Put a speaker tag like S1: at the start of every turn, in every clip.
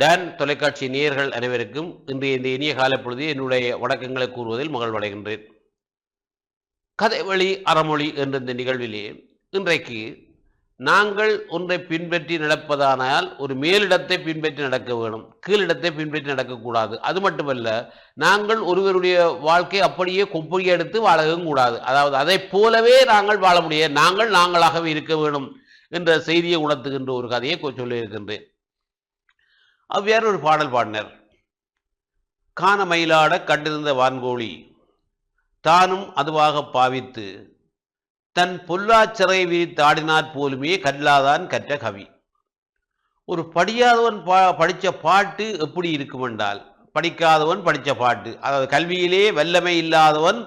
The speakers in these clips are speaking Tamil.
S1: டான் தொலைக்காட்சி நேயர்கள் அனைவருக்கும் இன்றைய இந்த இனிய கால பொழுது என்னுடைய வணக்கங்களை கூறுவதில் மகிழ்வடைகின்றேன். கதை வழி அறமொழி என்ற இந்த நிகழ்விலே இன்றைக்கு நாங்கள் ஒன்றை பின்பற்றி நடப்பதானால் ஒரு மேலிடத்தை பின்பற்றி நடக்க வேணும் கீழிடத்தை பின்பற்றி நடக்கக்கூடாது. அது மட்டுமல்ல நாங்கள் ஒருவருடைய வாழ்க்கை அப்படியே கொப்பையை எடுத்து வாழவும் கூடாது. அதாவது அதைப் போலவே நாங்கள் வாழ முடியாது. நாங்கள் நாங்களாகவே இருக்க வேணும் என்ற செய்தியை உணர்த்துகின்ற ஒரு கதையை சொல்லியிருக்கின்றேன். அவ்வியார் ஒரு பாடல் பாடினர். காண மயிலாட கண்டிருந்த வான்கோழி தானும் அதுவாக பாவித்து தன் பொல்லாச்சிறை விரித்தாடினாற் போலுமே கல்லாதான் கற்ற கவி. ஒரு படியாதவன் பா படித்த பாட்டு எப்படி இருக்கும் என்றால் படிக்காதவன் படித்த பாட்டு அதாவது கல்வியிலே வல்லமை இல்லாதவன்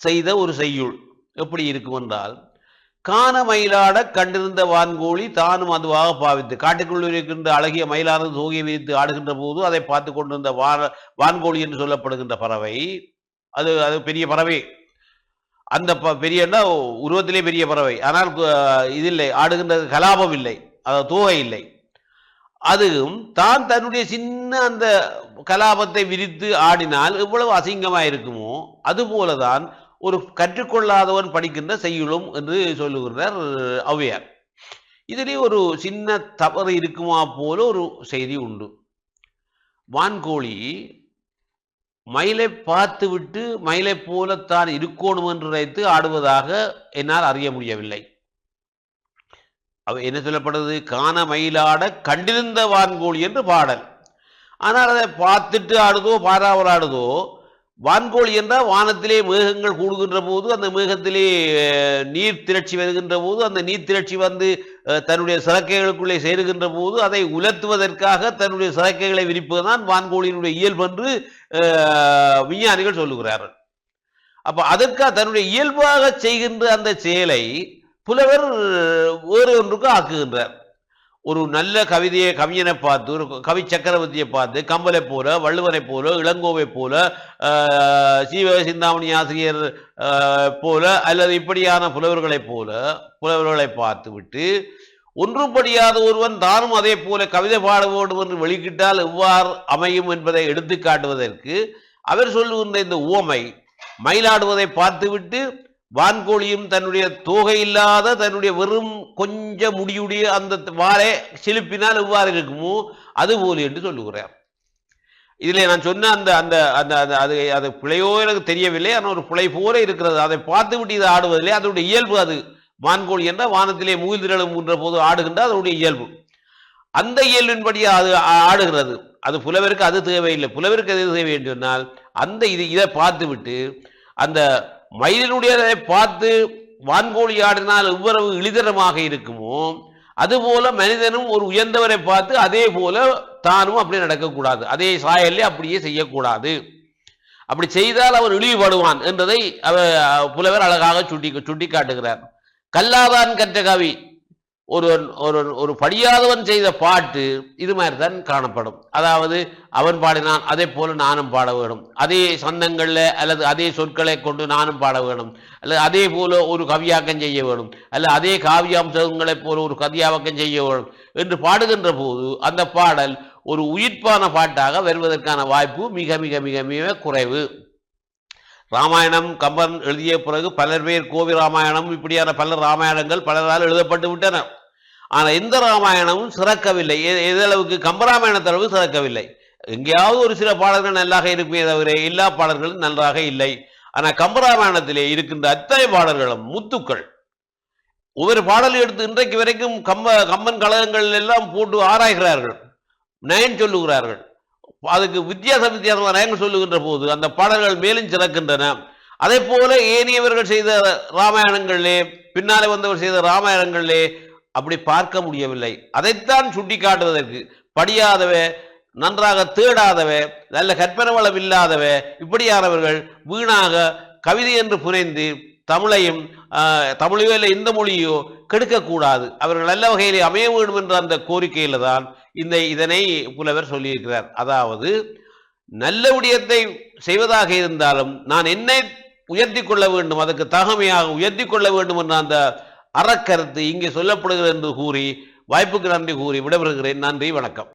S1: செய்த ஒரு செய்யுள் எப்படி இருக்கும் என்றால் காண மயிலாட கண்டிருந்த வான்கோழி தானும் அதுவாக பாவித்து காட்டுக்குள் இருக்கின்ற அழகிய மயிலானது தோகை விரித்து ஆடுகின்ற போது அதை பார்த்து கொண்டிருந்த வான வான்கோழி என்று சொல்லப்படுகின்ற பறவை அது அது பெரிய பறவை. அந்த ப பெரியன்னா உருவத்திலே பெரிய பறவை. ஆனால் இது இல்லை ஆடுகின்ற கலாபம் இல்லை அதாவது தோகை இல்லை. அதுவும் தான் தன்னுடைய சின்ன அந்த கலாபத்தை விரித்து ஆடினால் எவ்வளவு அசிங்கமாக இருக்குமோ அதுபோலதான் ஒரு கற்றுக்கொள்ளாதவன் படிக்கின்ற செய்யுளும் என்று சொல்லுகிறார் ஔவையார். இதிலே ஒரு சின்ன தவறு இருக்குமா போல ஒரு செய்தி உண்டு. வான்கோழி மயிலை பார்த்துவிட்டு மயிலை போல தான் இருக்கணும் என்று நினைத்து ஆடுவதாக என்னால் அறிய முடியவில்லை. அவ என்ன சொல்லப்படுது? காண மயிலாட கண்டிருந்த வான்கோழி என்று பாடல். ஆனால் அதை பார்த்துட்டு ஆடுதோ பாராமல் ஆடுதோ வான்கோழி என்றால் வானத்திலே மேகங்கள் கூடுகின்ற போது அந்த மேகத்திலே நீர் திரட்சி வருகின்ற போது அந்த நீர் திரட்சி வந்து தன்னுடைய சிறக்கைகளுக்குள்ளே சேருகின்ற போது அதை உலர்த்துவதற்காக தன்னுடைய சிறக்கைகளை விரிப்பதுதான் வான்கோழியினுடைய இயல்பு என்று விஞ்ஞானிகள் சொல்லுகிறார்கள். அப்போ அதற்காக தன்னுடைய இயல்பாக செய்கின்ற அந்த செயலை புலவர் வேறு ஒன்றுக்கு ஆக்குகின்றார். ஒரு நல்ல கவிதையை கவிஞனை பார்த்து ஒரு கவி சக்கரவர்த்தியை பார்த்து கம்பலை போல வள்ளுவரை போல இளங்கோவை போல சீவ சிந்தாமணி ஆசிரியர் போல அல்லது இப்படியான புலவர்களைப் போல புலவர்களை பார்த்து விட்டு ஒருவன் தானும் அதே போல கவிதை பாட வேண்டும் என்று வெளிக்கிட்டால் எவ்வாறு அமையும் என்பதை எடுத்து காட்டுவதற்கு அவர் சொல்லுகின்ற இந்த உவமை மயிலாடுவதை பார்த்துவிட்டு வான்கோழியும் தன்னுடைய தோகை இல்லாத தன்னுடைய வெறும் கொஞ்ச முடியுடைய அந்த வாரை செலுப்பினால் எவ்வாறு இருக்குமோ அதுபோல் என்று சொல்லுகிறார். இதில் நான் சொன்ன அந்த அந்த அந்த அது அது பிழையோ எனக்கு தெரியவில்லை. ஆனால் ஒரு பிழை போல இருக்கிறது. அதை பார்த்து விட்டு இதை ஆடுவதில்லை. அதனுடைய இயல்பு அது. வான்கோழி என்றால் வானத்திலே முகில்திரளும் என்ற போது ஆடுகின்ற அதனுடைய இயல்பு. அந்த இயல்பின்படி அது ஆடுகிறது. அது புலவருக்கு அது தேவையில்லை. புலவருக்கு எது தேவை என்று சொன்னால் அந்த இது இதை பார்த்து விட்டு அந்த மயிலினுடையதை பார்த்து வான்கோழி ஆடினால் எவ்வளவு இழிதரமாக இருக்குமோ அதுபோல மனிதனும் ஒரு உயர்ந்தவரை பார்த்து அதே போல தானும் அப்படி நடக்கக்கூடாது. அதே சாயல்லே அப்படியே செய்யக்கூடாது. அப்படி செய்தால் அவன் இழிவுபடுவான் என்றதை புலவர் அழகாக சுட்டி சுட்டி காட்டுகிறார் கல்லாதான் கற்ற கவி ஒருவன் ஒரு ஒரு படியாதவன் செய்த பாட்டு இது மாதிரி தான் காணப்படும். அதாவது அவன் பாடினான் அதே போல நானும் பாட வேணும் அதே சந்தங்களில் அல்லது அதே சொற்களை கொண்டு நானும் பாட வேணும் அல்லது அதே போல ஒரு கவியாக்கம் செய்ய வேணும் அல்ல அதே காவியாம்சங்களைப் போல ஒரு கதியாவக்கம் செய்ய வேணும் என்று பாடுகின்ற போது அந்த பாடல் ஒரு உயிர்ப்பான பாட்டாக வருவதற்கான வாய்ப்பு மிக மிக மிக மிக குறைவு. ராமாயணம் கம்பன் எழுதிய பிறகு பலர் பேர் கோவி ராமாயணம் இப்படியான பல ராமாயணங்கள் பலரால் எழுதப்பட்டு விட்டன. ஆனால் எந்த ராமாயணமும் சிறக்கவில்லை. எதளவுக்கு கம்பராமாயணத்த அளவு சிறக்கவில்லை. எங்கேயாவது ஒரு சில பாடல்கள் நல்லாக இருக்குமே தவிர எல்லா பாடல்களும் நன்றாக இல்லை. ஆனால் கம்பராமாயணத்திலே இருக்கின்ற அத்தனை பாடல்களும் முத்துக்கள். ஒவ்வொரு பாடல் எடுத்து இன்றைக்கு வரைக்கும் கம்ப கம்பன் கழகங்கள் எல்லாம் போட்டு ஆராய்கிறார்கள். நயன் சொல்லுகிறார்கள். அதுக்கு வித்தியாச வித்தியாசமான நயன் சொல்லுகின்ற போது அந்த பாடல்கள் மேலும் சிறக்கின்றன. அதே போல ஏனியவர்கள் செய்த ராமாயணங்களிலே பின்னாலே வந்தவர் செய்த ராமாயணங்களிலே அப்படி பார்க்க முடியவில்லை. அதைத்தான் சுட்டி காட்டுவதற்கு நன்றாக தேடாதவே நல்ல கற்பனை வளம் இப்படியானவர்கள் வீணாக கவிதை என்று புரிந்து தமிழையும் தமிழையோ இல்லை இந்த மொழியோ கெடுக்கக்கூடாது. அவர்கள் நல்ல வகையிலே அமைய வேண்டும் என்ற அந்த கோரிக்கையில் தான் இந்த இதனை புலவர் சொல்லியிருக்கிறார். அதாவது நல்ல விடயத்தை செய்வதாக இருந்தாலும் நான் என்னை உயர்த்தி கொள்ள வேண்டும் அதற்கு தகமையாக உயர்த்தி கொள்ள வேண்டும் என்ற அந்த அறக்கருத்து இங்கே சொல்லப்படுகிறது என்று கூறி வாய்ப்புக்கு நன்றி கூறி விடைபெறுகிறேன். நன்றி வணக்கம்.